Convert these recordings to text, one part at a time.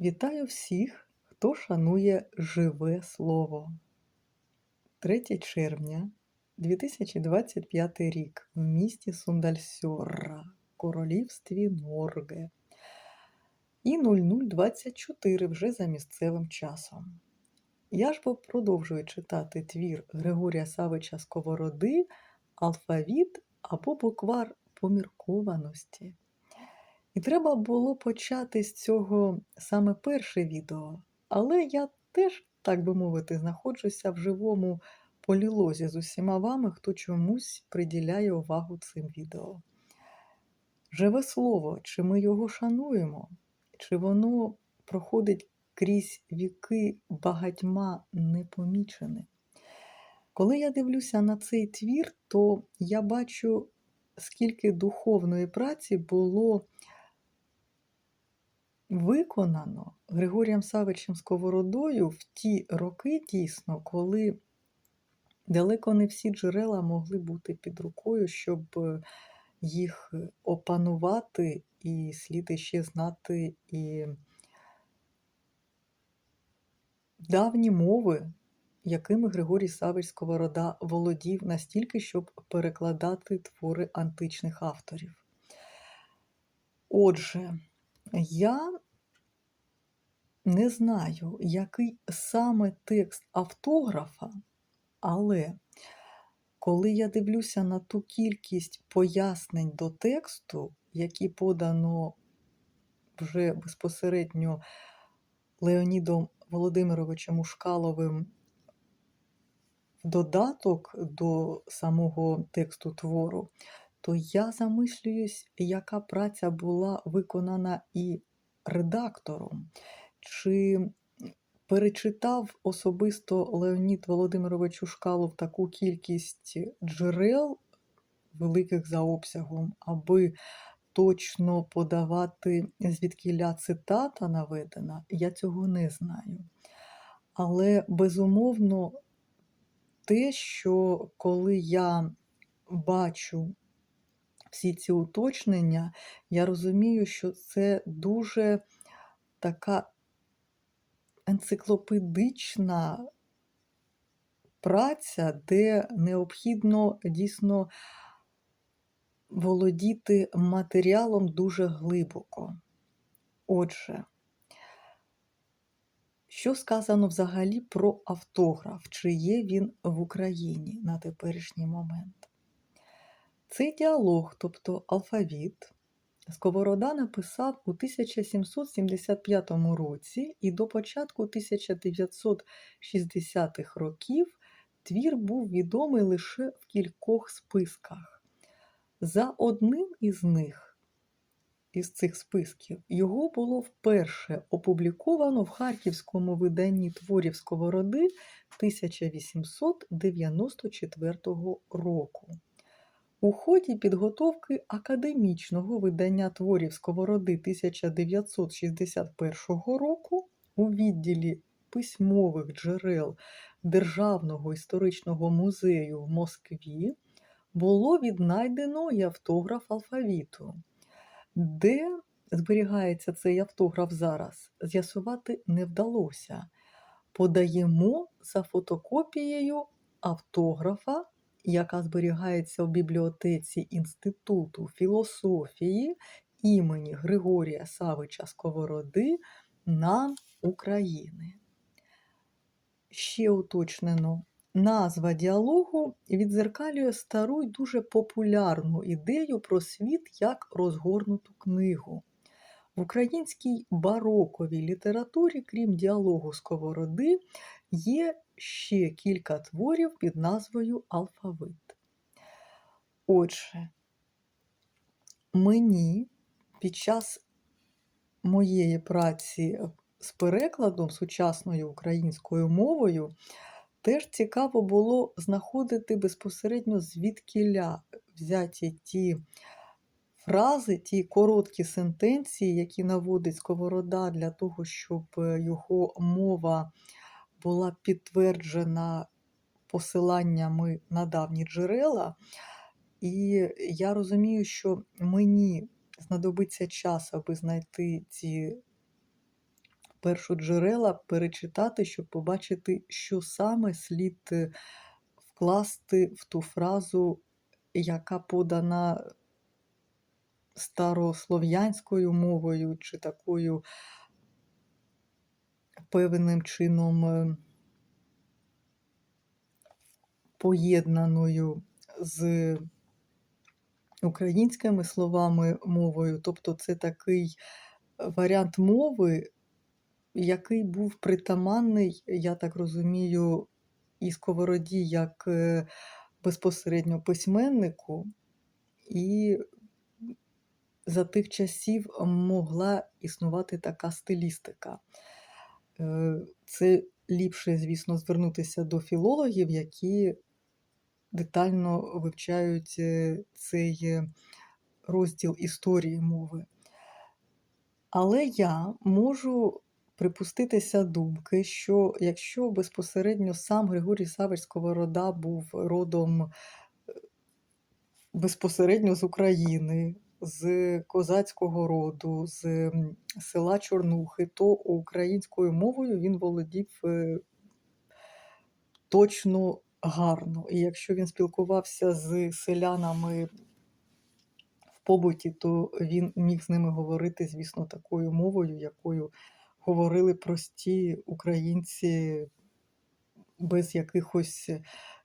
Вітаю всіх, хто шанує живе слово. 3 червня 2025 рік в місті Сундальсьорра, Королівстві Норге. І 0024 вже за місцевим часом. Я ж бо продовжую читати твір Григорія Савича Сковороди Алфавіт або буквар поміркованості. І треба було почати з цього саме перше відео, але я теж, так би мовити, знаходжуся в живому полілозі з усіма вами, хто чомусь приділяє увагу цим відео. Живе слово, чи ми його шануємо, чи воно проходить крізь віки багатьма непомічене. Коли я дивлюся на цей твір, то я бачу, скільки духовної праці було виконано Григорієм Савичем Сковородою в ті роки, дійсно, коли далеко не всі джерела могли бути під рукою, щоб їх опанувати, і слід ще знати і давні мови, якими Григорій Савич Сковорода володів настільки, щоб перекладати твори античних авторів. Отже, я не знаю, який саме текст автографа, але коли я дивлюся на ту кількість пояснень до тексту, які подано вже безпосередньо Леонідом Володимировичем Ушкаловим в додаток до самого тексту твору, то я замислююсь, яка праця була виконана і редактором, чи перечитав особисто Леонід Володимирович Ушкалов таку кількість джерел, великих за обсягом, аби точно подавати, звідкіля цитата наведена, я цього не знаю. Але безумовно, те, що коли я бачу всі ці уточнення, я розумію, що це дуже така енциклопедична праця, де необхідно дійсно володіти матеріалом дуже глибоко. Отже, що сказано взагалі про автограф, чи є він в Україні на теперішній момент? Цей діалог, тобто алфавіт, Сковорода написав у 1775 році і до початку 1960-х років твір був відомий лише в кількох списках. За одним із них, із цих списків, його було вперше опубліковано в харківському виданні творів Сковороди 1894 року. У ході підготовки академічного видання творів Сковороди 1961 року у відділі письмових джерел Державного історичного музею в Москві було віднайдено і автограф алфавіту. Де зберігається цей автограф зараз, з'ясувати не вдалося. Подаємо за фотокопією автографа яка зберігається у бібліотеці Інституту філософії імені Григорія Савича Сковороди на України. Ще уточнено, назва діалогу відзеркалює стару й дуже популярну ідею про світ як розгорнуту книгу. В українській бароковій літературі, крім діалогу Сковороди, є ще кілька творів під назвою Алфавит. Отже, мені під час моєї праці з перекладом сучасною українською мовою теж цікаво було знаходити безпосередньо звідкіля взяті ті фрази, ті короткі сентенції, які наводить Сковорода для того, щоб його мова була підтверджена посиланнями на давні джерела, і я розумію, що мені знадобиться час, аби знайти ці першоджерела перечитати, щоб побачити, що саме слід е, вкласти в ту фразу, яка подана старослов'янською мовою, чи такою певним чином е, поєднаною з українськими словами мовою. Тобто це такий варіант мови, який був притаманний, я так розумію, і сковороді як е, безпосередньо письменнику, і за тих часів могла існувати така стилістика. Е, Це ліпше, звісно, звернутися до філологів, які детально вивчають е, цей е, розділ історії мови. Але я можу припуститися думки, що якщо безпосередньо сам Григорій Савич Сковорода був родом безпосередньо з України, з козацького роду, з села Чорнухи, то українською мовою він володів е, точно гарно. І якщо він спілкувався з селянами в побуті, то він міг з ними говорити, звісно, такою мовою, якою говорили прості українці без якихось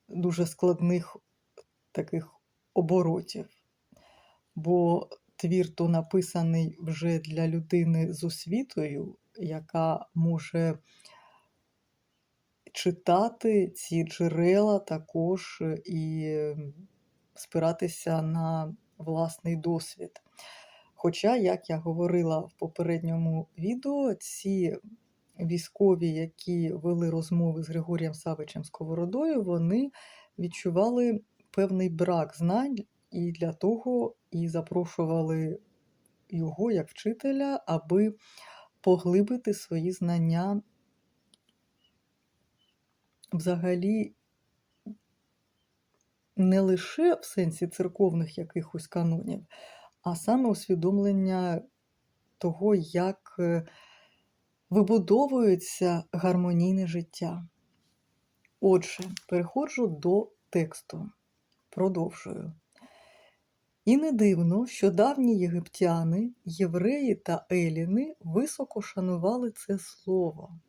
дуже складних таких оборотів. Бо твір то написаний вже для людини з освітою, яка може читати ці джерела також і спиратися на власний досвід. Хоча, як я говорила в попередньому відео, ці військові, які вели розмови з Григорієм Савичем Сковородою, вони відчували певний брак знань і для того і запрошували його як вчителя, аби поглибити свої знання взагалі не лише в сенсі церковних якихось канонів, а саме усвідомлення того, як е, вибудовується гармонійне життя. Отже, переходжу до тексту. Продовжую. І не дивно, що давні єгиптяни, євреї та еліни високо шанували це слово.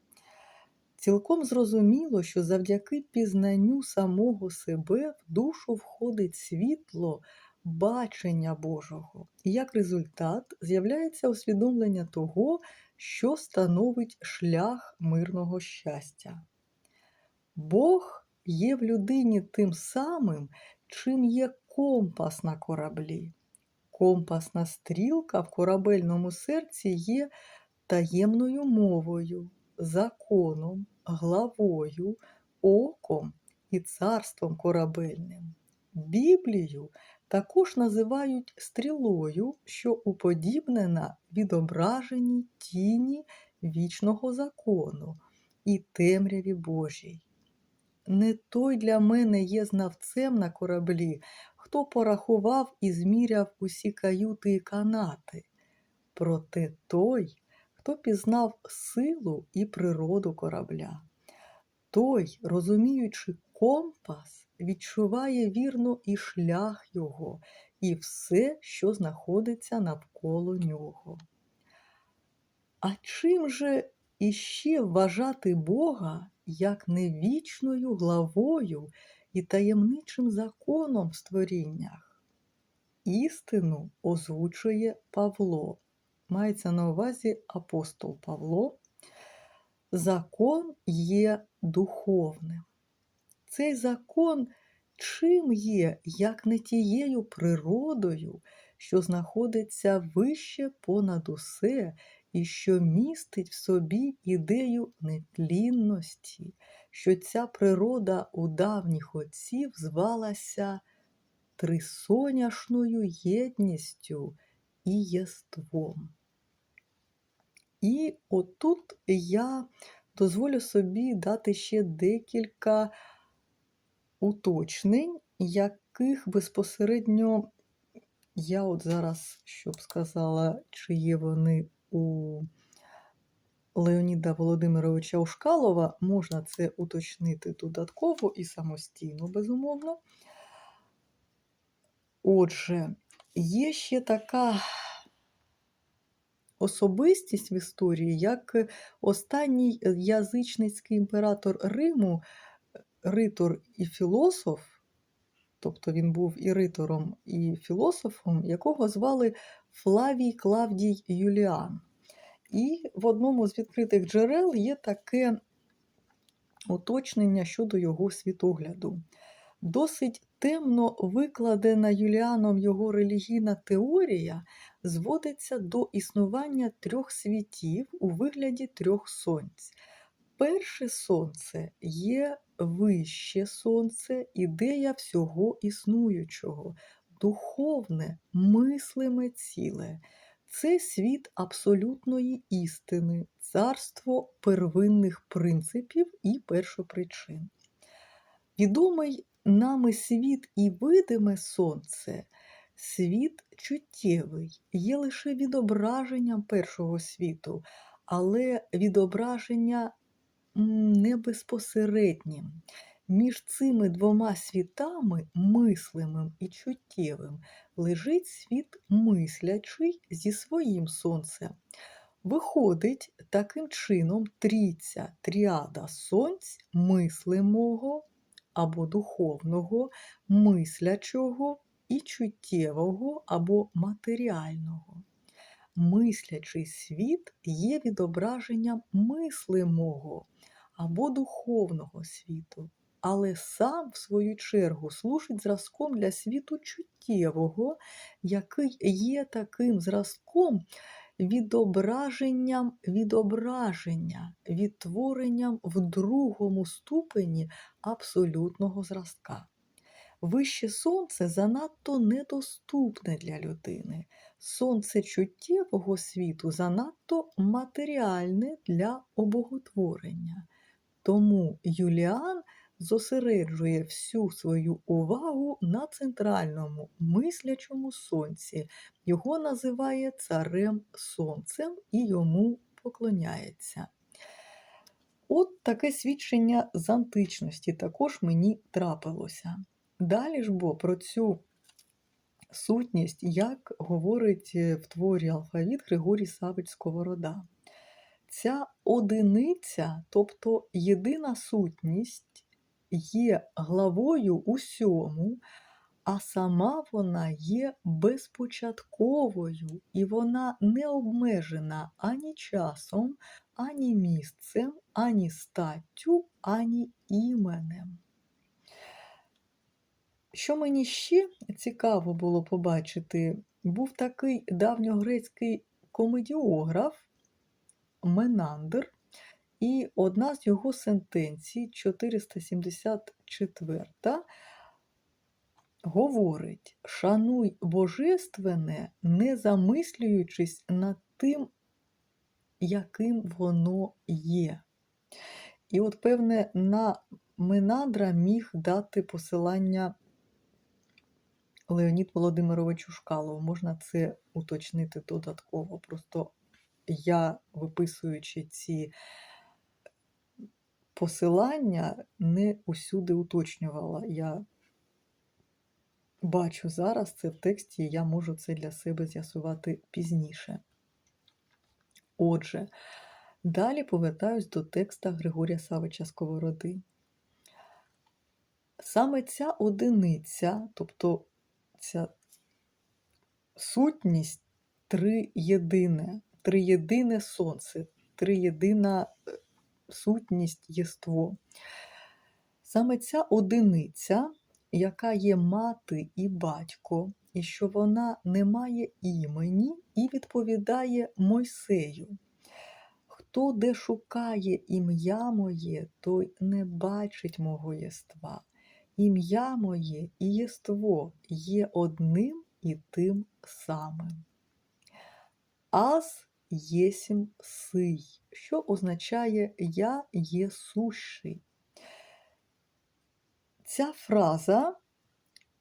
Цілком зрозуміло, що завдяки пізнанню самого себе в душу входить світло бачення Божого, і як результат з'являється усвідомлення того, що становить шлях мирного щастя. Бог є в людині тим самим, чим є компас на кораблі. Компасна стрілка в корабельному серці є таємною мовою, законом, главою, оком і царством корабельним. Біблію також називають стрілою, що уподібнена відображеній тіні вічного закону і темряві Божій. Не той для мене є знавцем на кораблі, хто порахував і зміряв усі каюти і канати, проте той, хто пізнав силу і природу корабля. Той, розуміючи компас, відчуває вірно і шлях його, і все, що знаходиться навколо нього. А чим же іще вважати Бога як не вічною главою і таємничим законом в створіннях? Істину озвучує Павло. Мається на увазі апостол Павло. Закон є духовним. Цей закон чим є, як не тією природою, що знаходиться вище понад усе і що містить в собі ідею нетлінності, що ця природа у давніх отців звалася трисоняшною єдністю і єством. І отут я дозволю собі дати ще декілька уточнень, яких безпосередньо я от зараз, щоб сказала, чи є вони у Леоніда Володимировича Ушкалова, можна це уточнити додатково і самостійно, безумовно. Отже, є ще така особистість в історії, як останній язичницький імператор Риму, ритор і філософ, тобто він був і ритором, і філософом, якого звали Флавій Клавдій Юліан. І в одному з відкритих джерел є таке уточнення щодо його світогляду. Досить темно викладена Юліаном його релігійна теорія зводиться до існування трьох світів у вигляді трьох сонць. Перше сонце є вище сонце, ідея всього існуючого, духовне, мислиме ціле. Це світ абсолютної істини, царство первинних принципів і першопричин. Відомий нами світ і видиме сонце, світ чуттєвий, є лише відображенням першого світу, але відображення не безпосереднім. Між цими двома світами, мислимим і чуттєвим, лежить світ мислячий зі своїм сонцем. Виходить, таким чином трійця тріада сонць мислимого або духовного, мислячого і чуттєвого або матеріального. Мислячий світ є відображенням мислимого або духовного світу, але сам, в свою чергу, служить зразком для світу чуттєвого, який є таким зразком, відображенням відображення, відтворенням в другому ступені абсолютного зразка. Вище сонце занадто недоступне для людини. Сонце чуттєвого світу занадто матеріальне для обоготворення. Тому Юліан зосереджує всю свою увагу на центральному мислячому сонці. Його називає царем сонцем і йому поклоняється. От таке свідчення з античності також мені трапилося. Далі ж бо про цю сутність, як говорить в творі алфавіт Григорій Савич Сковорода. Ця одиниця, тобто єдина сутність, є главою усьому, а сама вона є безпочатковою, і вона не обмежена ані часом, ані місцем, ані статтю, ані іменем. Що мені ще цікаво було побачити, був такий давньогрецький комедіограф Менандр, і одна з його сентенцій, 474, говорить: Шануй божественне, не замислюючись над тим, яким воно є. І от, певне, на Менандра міг дати посилання Леонід Володимирович Ушкалов. Можна це уточнити додатково. Просто я, виписуючи ці посилання, не усюди уточнювала. Я бачу зараз це в тексті, і я можу це для себе з'ясувати пізніше. Отже, далі повертаюсь до текста Григорія Савича Сковороди. Саме ця одиниця, тобто ця сутність триєдине, триєдине сонце, триєдина е, сутність єство. Саме ця одиниця, яка є мати і батько, і що вона не має імені і відповідає Мойсею. Хто де шукає ім'я моє, той не бачить мого єства. Ім'я моє і єство є одним і тим самим. Аз єсім сий, що означає Я є сущий. Ця фраза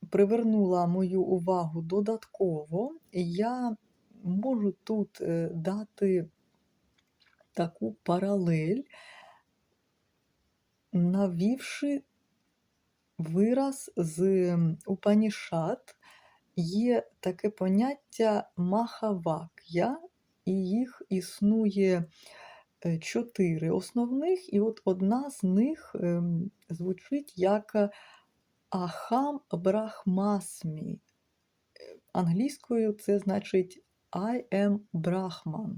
привернула мою увагу додатково, я можу тут е, дати таку паралель, навівши вираз з Упанішат. Є таке поняття махавак'я, і їх існує е, чотири основних, і от одна з них ем, звучить як Ахам Брахмасмі. Англійською це значить I am Brahman,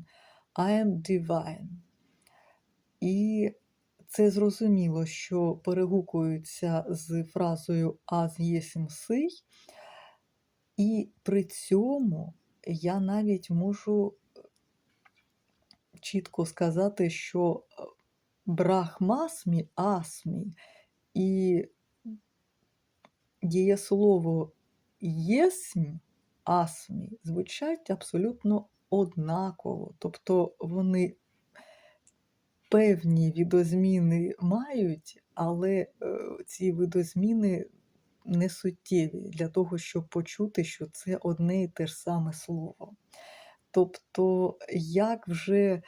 I am divine. І це зрозуміло, що перегукується з фразою Аз єсім сий, і при цьому я навіть можу чітко сказати, що е, брахмасмі, асмі і дієслово єсмь, асмі звучать абсолютно однаково. Тобто вони певні відозміни мають, але е, ці видозміни не суттєві для того, щоб почути, що це одне і те ж саме слово. Тобто, як вже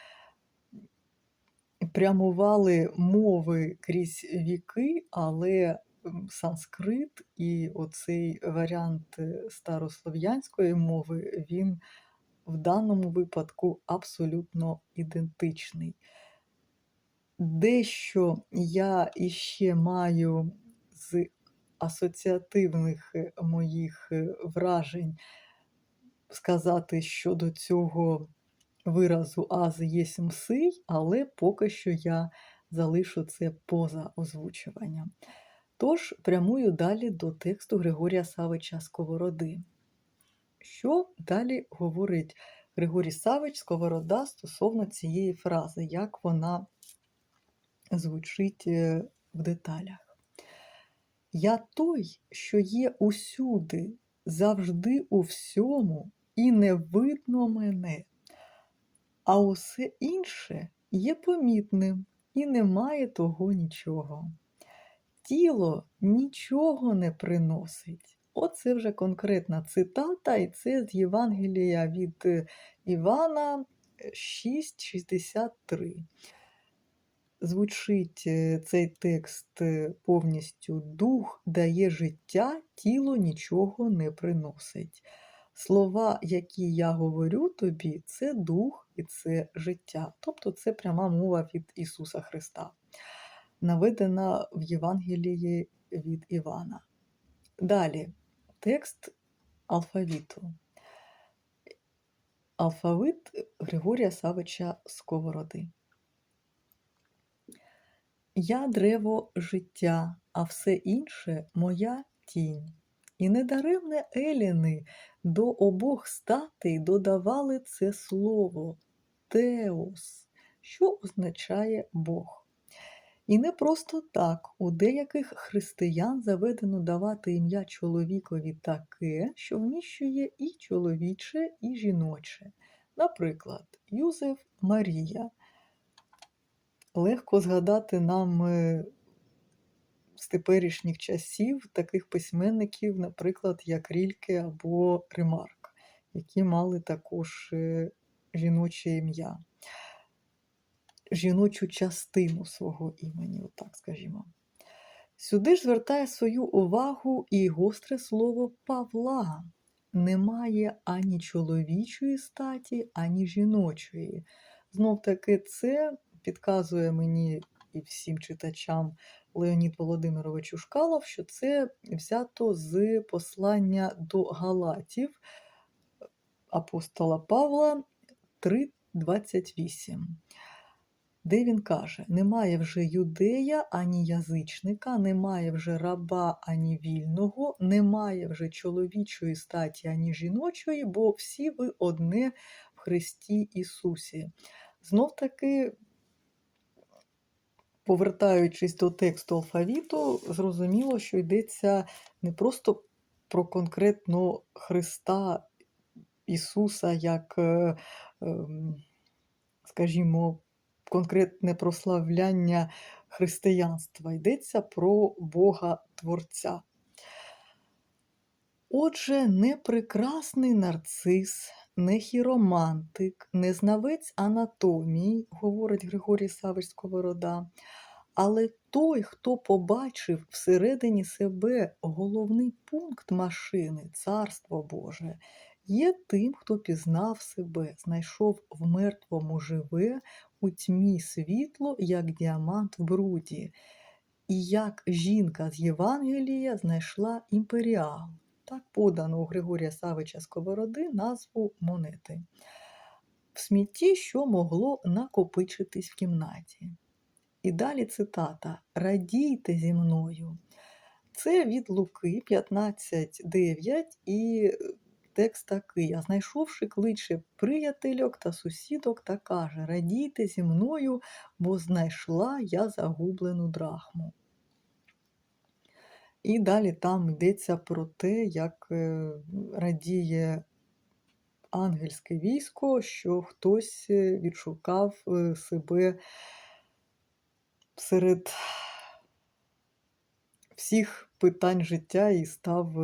прямували мови крізь віки, але санскрит і оцей варіант е, старослов'янської мови, він в даному випадку абсолютно ідентичний. Дещо я іще маю з асоціативних е, моїх е, вражень сказати щодо цього виразу аз єсмь сий, але поки що я залишу це поза озвучуванням. Тож прямую далі до тексту Григорія Савича Сковороди. Що далі говорить Григорій Савич Сковорода стосовно цієї фрази, як вона звучить е, в деталях? Я той, що є усюди, завжди у всьому, і не видно мене, а усе інше є помітним і немає того нічого. Тіло нічого не приносить. Оце вже конкретна цитата, і це з Євангелія від е, Івана 6,63. Звучить е, цей текст е, повністю дух дає життя, тіло нічого не приносить. Слова, які я говорю тобі, це дух і це життя. Тобто це пряма мова від Ісуса Христа, наведена в Євангелії від Івана. Далі текст алфавіту. Алфавит Григорія Савича Сковороди. Я древо життя, а все інше моя тінь. І недаремне Еліни до обох статей додавали це слово Теос, що означає Бог. І не просто так, у деяких християн заведено давати ім'я чоловікові таке, що вміщує і чоловіче, і жіноче. Наприклад, Юзеф Марія. Легко згадати нам е, з теперішніх часів таких письменників, наприклад, як Рільке або Ремарк, які мали також е, жіноче ім'я, жіночу частину свого імені, отак скажімо. Сюди ж звертає свою увагу і гостре слово Павла. Немає ані чоловічої статі, ані жіночої. Знов таки, це підказує мені і всім читачам Леонід Володимирович Ушкалов, що це взято з послання до Галатів апостола Павла 3,28, де він каже: Немає вже юдея ані язичника, немає вже раба ані вільного, немає вже чоловічої статі, ані жіночої, бо всі ви одне в Христі Ісусі. Знов таки повертаючись до тексту алфавіту, зрозуміло, що йдеться не просто про конкретно Христа Ісуса, як, е, ем, скажімо, конкретне прославляння християнства. Йдеться про Бога Творця. Отже, не прекрасний нарцис, не хіромантик, не знавець анатомії, говорить Григорій Савич Сковорода, але той, хто побачив всередині себе головний пункт машини, Царство Боже, є тим, хто пізнав себе, знайшов в мертвому живе, у тьмі світло, як діамант в бруді, і як жінка з Євангелія знайшла імперіал. Так подано у Григорія Савича Сковороди назву монети. В смітті, що могло накопичитись в кімнаті. І далі цитата Радійте зі мною. Це від Луки 15.9 і текст такий. А знайшовши кличе приятельок та сусідок та каже: Радійте зі мною, бо знайшла я загублену драхму. І далі там йдеться про те, як е, радіє ангельське військо, що хтось е, відшукав е, себе серед всіх питань життя і став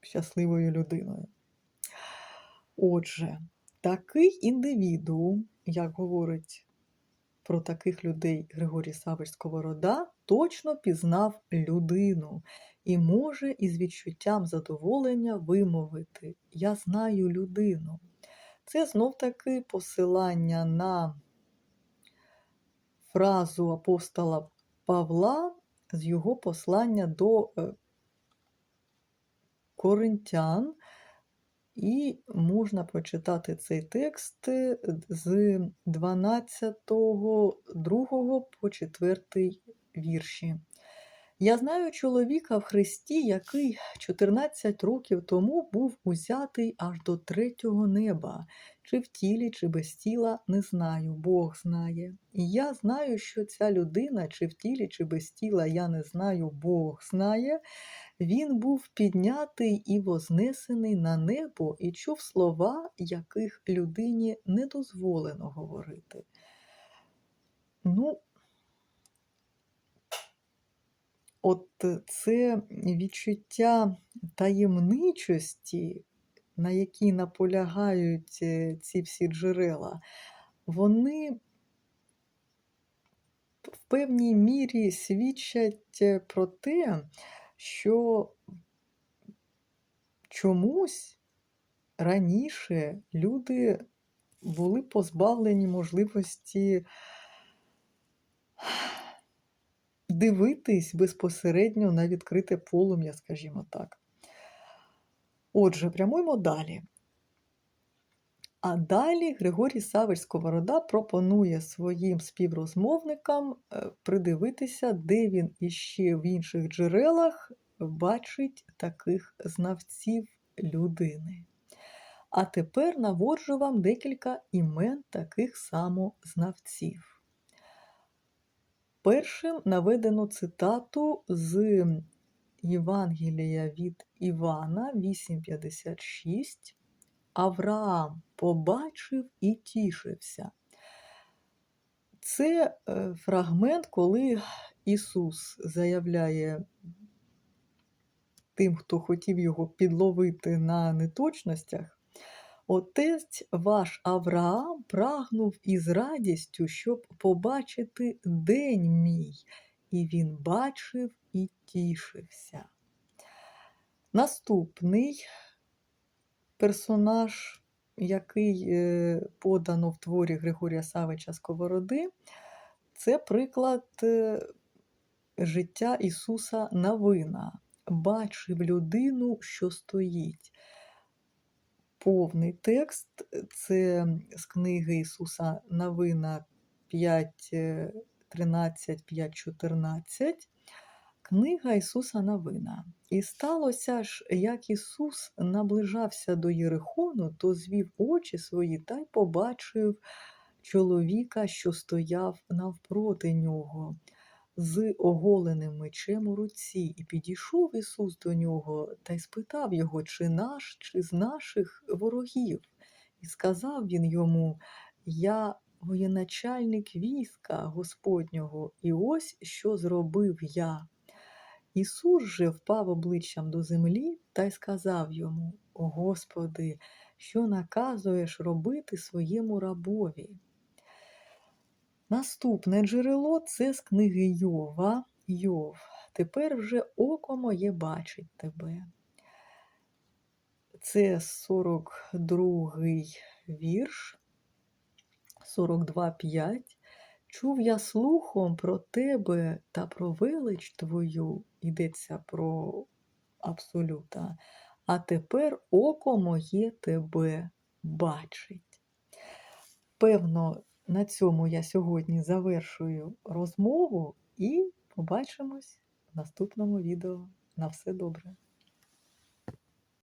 щасливою людиною. Отже, такий індивідуум, як говорить про таких людей Григорій Савич Сковорода, точно пізнав людину і може із відчуттям задоволення вимовити Я знаю людину. Це знов таки посилання на фразу апостола Павла з його послання до е, коринтян, і можна прочитати цей текст е, з 12, 2 по 4 вірші. Я знаю чоловіка в Христі, який 14 років тому був узятий аж до третього неба, чи в тілі, чи без тіла, не знаю, Бог знає. І я знаю, що ця людина, чи в тілі, чи без тіла, я не знаю, Бог знає. Він був піднятий і вознесений на небо і чув слова, яких людині не дозволено говорити. Ну, от це відчуття таємничості, на якій наполягають е, ці всі джерела, вони в певній мірі свідчать е, про те, що чомусь раніше люди були позбавлені можливості дивитись безпосередньо на відкрите полум'я, скажімо так. Отже, прямуємо далі. А далі Григорій Савич Сковорода пропонує своїм співрозмовникам е, придивитися, де він іще в інших джерелах бачить таких знавців людини. А тепер наводжу вам декілька імен таких само знавців. Першим наведено цитату з Євангелія від Івана 8,56. Авраам побачив і тішився. Це е, фрагмент, коли Ісус заявляє тим, хто хотів його підловити на неточностях. Отець ваш Авраам прагнув із радістю, щоб побачити день мій, і він бачив і тішився. Наступний персонаж, який е, подано в творі Григорія Савича Сковороди, це приклад е, життя Ісуса Навина. Бачив людину, що стоїть. Повний текст це з книги Ісуса Навина 5, 13, 5, 14. Книга Ісуса Новина. І сталося ж, як Ісус наближався до Єрихону, то звів очі свої та й побачив чоловіка, що стояв навпроти нього, з оголеним мечем у руці, і підійшов Ісус до нього та й спитав його, чи наш, чи з наших ворогів. І сказав він йому: Я воєначальник війська Господнього, і ось що зробив я. Ісус же впав обличчям до землі та й сказав йому: О Господи, що наказуєш робити своєму рабові. Наступне джерело це з книги Йова. Йов. Тепер вже око моє бачить тебе. Це 42-й вірш, 42.5. Чув я слухом про тебе та про велич твою, йдеться про абсолюта, а тепер око моє тебе бачить. Певно, на цьому я сьогодні завершую розмову і побачимось в наступному відео. На все добре!